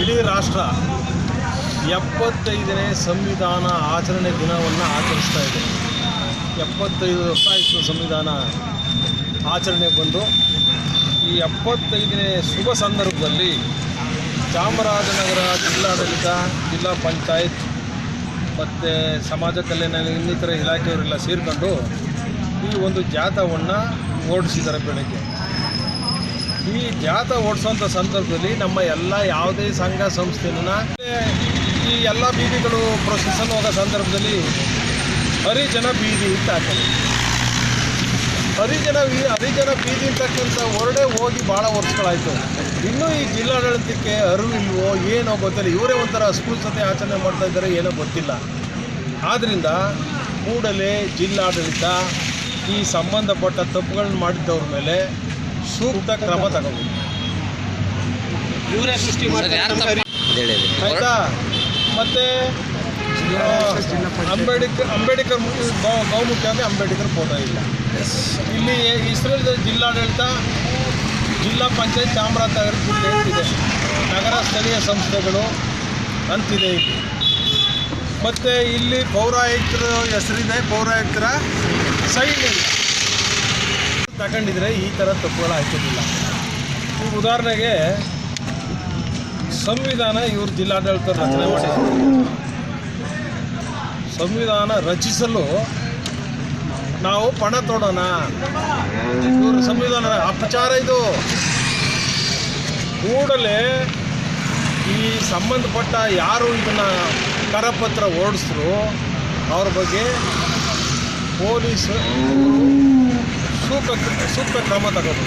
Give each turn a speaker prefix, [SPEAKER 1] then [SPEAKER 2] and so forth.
[SPEAKER 1] ಇಡೀ ರಾಷ್ಟ್ರ ಎಪ್ಪತ್ತೈದನೇ ಸಂವಿಧಾನ ಆಚರಣೆ ದಿನವನ್ನು ಆಚರಿಸ್ತಾ ಇದೆ. ಎಪ್ಪತ್ತೈದು ವರ್ಷ ಆಯಿತು ಸಂವಿಧಾನ ಆಚರಣೆ ಬಂದು. ಈ ಎಪ್ಪತ್ತೈದನೇ ಶುಭ ಸಂದರ್ಭದಲ್ಲಿ ಚಾಮರಾಜನಗರ ಜಿಲ್ಲಾಡಳಿತ, ಜಿಲ್ಲಾ ಪಂಚಾಯತ್ ಮತ್ತು ಸಮಾಜ ಕಲ್ಯಾಣ ಇನ್ನಿತರ ಇಲಾಖೆಯವರೆಲ್ಲ ಸೇರಿಕೊಂಡು ಈ ಒಂದು ಜಾಥವನ್ನು ಓಡಿಸಿದ್ದಾರೆ ಬೆಳಗ್ಗೆ. ಈ ಜಾಥಾ ಓಡಿಸೋಂಥ ಸಂದರ್ಭದಲ್ಲಿ ನಮ್ಮ ಎಲ್ಲ ಯಾವುದೇ ಸಂಘ ಸಂಸ್ಥೆನ ಈ ಎಲ್ಲ ಬೀದಿಗಳು ಪ್ರೊಸೆಸನ್ ಹೋಗೋ ಸಂದರ್ಭದಲ್ಲಿ ಹರಿಜನ ಬೀದಿ ಅಂತ ಹಾಕೋದು ಹರಿಜನ ವಿ ಹರಿಜನ ಬೀದಿ ಅಂತಕ್ಕಂಥ ಹೊರಡೆ ಹೋಗಿ ಭಾಳ ವರ್ಷಗಳಾಯಿತು. ಇನ್ನೂ ಈ ಜಿಲ್ಲಾಡಳಿತಕ್ಕೆ ಅರಿವಿಲ್ವೋ ಏನೋ ಗೊತ್ತಿಲ್ಲ. ಇವರೇ ಒಂಥರ ಅಸ್ಪೃಶ್ಯತೆ ಆಚರಣೆ ಮಾಡ್ತಾ ಇದ್ದಾರೆ ಏನೋ ಗೊತ್ತಿಲ್ಲ. ಆದ್ದರಿಂದ ಕೂಡಲೇ ಜಿಲ್ಲಾಡಳಿತ ಈ ಸಂಬಂಧಪಟ್ಟ ತಪ್ಪುಗಳನ್ನ ಮಾಡಿದ್ದವ್ರ ಮೇಲೆ ಸೂಕ್ತ ಕ್ರಮ ತಗೋಬೇಕು
[SPEAKER 2] ಇವರೇ ಸೃಷ್ಟಿ ಮಾಡ್ತಾರೆ
[SPEAKER 1] ಆಯ್ತಾ? ಮತ್ತೆ ಅಂಬೇಡ್ಕರ್ ಅಂಬೇಡ್ಕರ್ ಗೌಮುಖ್ಯ ಅಂದರೆ ಅಂಬೇಡ್ಕರ್ ಫೋಟೋ ಇಲ್ಲ. ಇಲ್ಲಿ ಇಸ್ರೇಲ್ ಜಿಲ್ಲಾಡಳಿತ ಜಿಲ್ಲಾ ಪಂಚಾಯತ್ ಚಾಮರಾಜನಗರ ಜಿಲ್ಲೆ ಅಂತಿದೆ. ನಗರ ಸ್ಥಳೀಯ ಸಂಸ್ಥೆಗಳು ಅಂತಿದೆ ಇಲ್ಲಿ. ಮತ್ತು ಇಲ್ಲಿ ಪೌರಾಯುಕ್ತರ ಹೆಸರಿದೆ. ಪೌರಾಯುಕ್ತರ ಸೈನ್ ಇಲ್ಲ ತಗೊಂಡಿದ್ರೆ ಈ ಥರ ತಪ್ಪುಗಳು ಆಗ್ತಿರ್ಲಿಲ್ಲ. ಉದಾಹರಣೆಗೆ ಸಂವಿಧಾನ ಇವರು ಜಿಲ್ಲಾಡಳಿತ ರಚನೆ ಮಾಡಿದ್ರು. ಸಂವಿಧಾನ ರಚಿಸಲು ನಾವು ಪಣ ತೊಡೋಣ. ಇವರು ಸಂವಿಧಾನ ಅಪಚಾರ ಇದು. ಕೂಡಲೇ ಈ ಸಂಬಂಧಪಟ್ಟ ಯಾರು ಇದನ್ನು ಕರಪತ್ರ ಓಡಿಸಿದ್ರು ಅವ್ರ ಬಗ್ಗೆ ಪೊಲೀಸ್ ಸೂಕ್ತ ಸೂಕ್ತ ಕ್ರಮ ತಗೋಬೇಕು